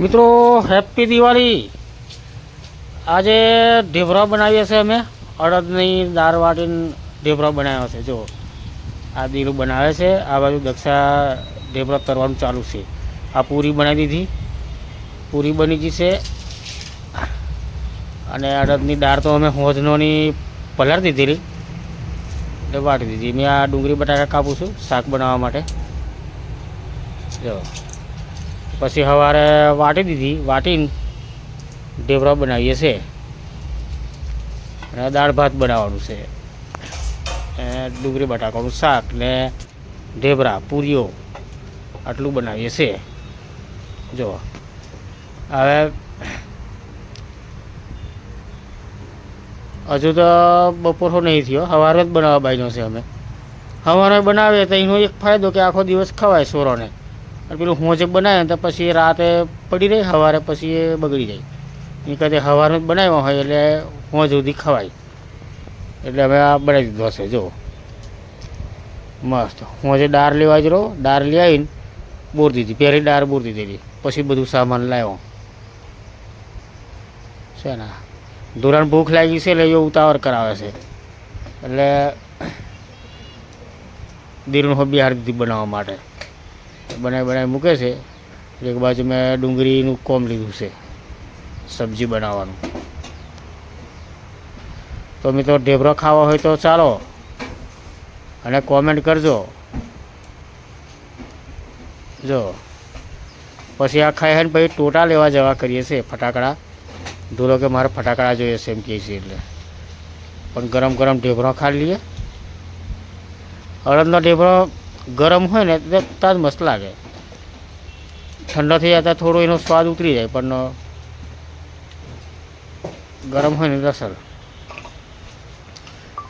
મિત્રો હેપી દિવાળી. આજે ઢેબરા બનાવીએ છીએ અમે. અડદની દાળ વાટીને ઢેબરા બનાવ્યા છે જો આ દીરું બનાવે છે, આ બાજુ દક્ષા ઢેબરા તરવાનું ચાલુ છે. આ પૂરી બનાવી દીધી. પૂરી બની ગઈ છે. અને અડદની દાળ તો અમે હોજનોની પલાર દીધેલી. એટલે વાટી દીધી. મેં આ ડુંગળી બટાકા કાપું છું શાક બનાવવા માટે. જો પછી સવારે વાટી દીધી, વાટીને ઢેબરા બનાવીએ છે. અને દાળ ભાત બનાવવાનું છે. ડુંગળી, બટાકાનું શાક ને ઢેબરા, પૂરીઓ આટલું બનાવીએ છીએ જો, હવે હજુ તો બપોરો નહીં થયો, સવારે જ બનાવવા બાજ્યો છે અમે. સવારે બનાવીએ તો એનો એક ફાયદો કે આખો દિવસ ખવાય સોરોને. અને પેલું હોંચ બનાવે તો પછી રાતે પડી રહી, સવારે પછી એ બગડી જાય. એ કદાચ જ બનાવ્યો હોય એટલે હોંચ સુધી ખવાય. એટલે અમે આ બનાવી દીધો હશે જો મસ્ત. હોંચે દાળ લેવા જ રહો દાળ લઈ આવીને બોર દીધી, પહેલી દાળ બોર દીધેલી પછી બધું સામાન લાવ્યો. છે ને? ધોરણ ભૂખ લાગી છે એટલે એ ઉતાવળ કરાવે છે. એટલે દીરું બિહાર દીધી બનાવવા માટે. બનાવી બનાવી મૂકે છે એક બાજુ મેં ડુંગળીનું કોમ લીધું છે, સબ્જી બનાવવાનું. તો મિત્રો ઢેબરો ખાવો હોય તો ચાલો, અને કોમેન્ટ કરજો. જો, પછી આ ખાઈ ને પછી ટોટા લેવા જવા કરીએ છીએ, ફટાકડા. ધોરો કે મારે ફટાકડા જોઈએ છે એમ કહે છે એટલે. પણ ગરમ ગરમ ઢેબરો ખાઈ લઈએ. અડદનો ઢેબરો ગરમ હોય ને તો તાજ મસ્ત લાગે. ઠંડા થઈ જતા થોડો એનો સ્વાદ ઉતરી જાય, પણ ગરમ હોય ને તો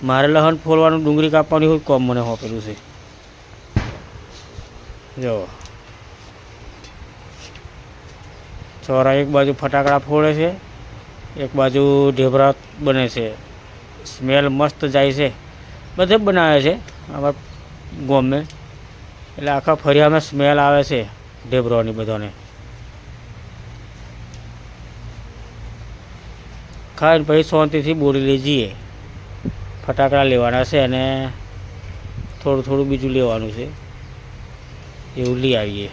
મારે લહણ ફોલવાનું, ડુંગળી કાપવાની હોય, કોમ મને હોપેલું છે. જો. છોરા એક બાજુ ફટાકડા ફોડે છે, એક બાજુ ઢેબરા બને છે. સ્મેલ મસ્ત જાય છે. બધે બનાવે છે અમારા ગોમે. એટલે આખા ફરિયામાં સ્મેલ આવે છે ઢેબરોની બધાને. ખાઈને પછી શાંતિથી બોરી લઈ જઈએ. ફટાકડા લેવાના છે અને થોડું થોડું બીજું લેવાનું છે. એવું લઈ આવીએ.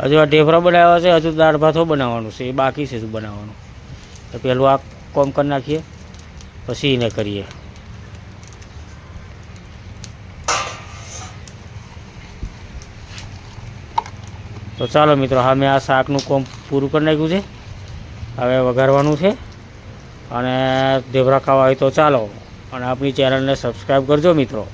હજુ આ ઢેફરા બનાવ્યા છે, હજુ દાળ ભાતો બનાવવાનું છે, એ બાકી છે બનાવવાનું. તો પહેલું આ કોમ કરી નાખીએ, પછી એને કરીએ. તો ચાલો મિત્રો હા મેં આ શાકનું કોમ પૂરું કરી નાખ્યું છે. હવે વઘારવાનું છે. અને ઢેબરા ખાવા હોય તો ચાલો. અને આપણી ચેનલને સબસ્ક્રાઈબ કરજો મિત્રો.